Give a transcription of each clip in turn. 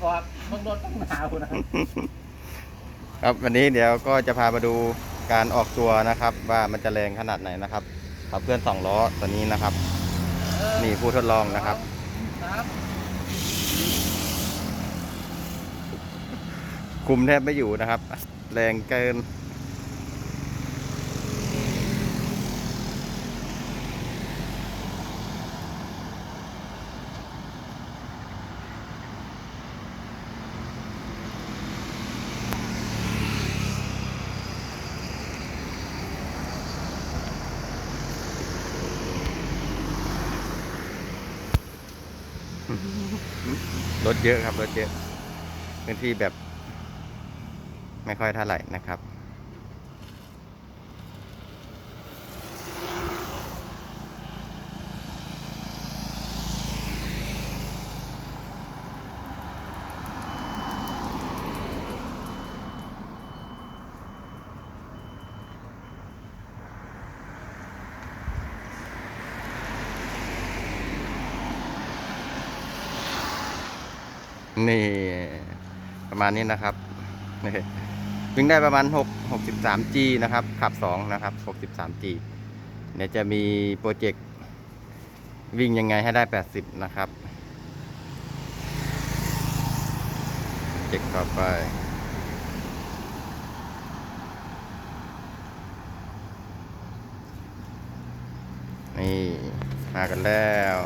พอเบิ่งรถต้องหนาวนะครับวันนี้เดี๋ยวก็จะพามาดูการออกตัวนะครับ ว่ามันจะแรงขนาดไหนนะครับขับเคลื่อนสองล้อตัวนี้นะครับ นี่ผู้ทดลองนะครับครับคุมแทบไม่อยู่นะครับ แรงเกิน รถเยอะครับรถเยอะพื้นที่แบบ ไม่ค่อยเท่าไหร่นะครับ นี่ ประมาณนี้นะครับวิ่งได้ประมาณ6 63 G นะครับ ขับ 2 นะครับ 63 G เดี๋ยวจะมีโปรเจกต์วิ่งยังไงให้ได้ 80 นะครับโปรเจกต์ต่อไปนี่มากันแล้ว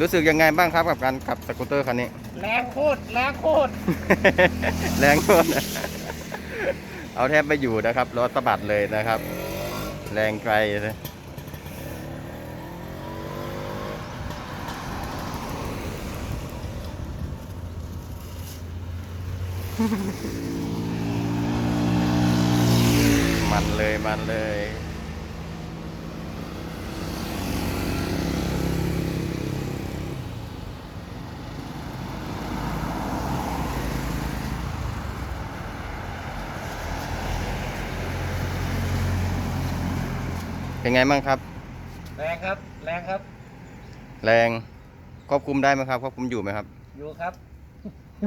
รู้สึกยังไงบ้างครับกับการขับสกูตเตอร์คันนี้ แรงโคตรแรงโคตร แรงโคตรเอาแทบไม่อยู่นะครับรถสะบัดเลยนะครับ แรงไกลเลยมันเลยมันเลย เป็นไงบ้างครับ แรงครับ แรงครับ แรงควบคุมได้ไหมครับควบคุมอยู่ไหมครับ อยู่ครับ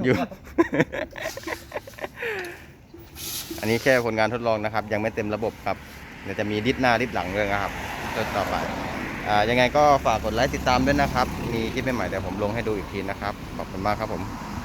อยู่ อันนี้แค่ผลงานทดลองนะครับ ยังไม่เต็มระบบครับเดี๋ยวจะมีดิสหน้าดิสหลังด้วยนะครับตัวต่อไปอ่ายังไงก็ฝากกดไลค์ติดตามด้วยนะครับ มีคลิปใหม่ๆเดี๋ยวผมลงให้ดูอีกทีนะครับ ขอบคุณมากครับผม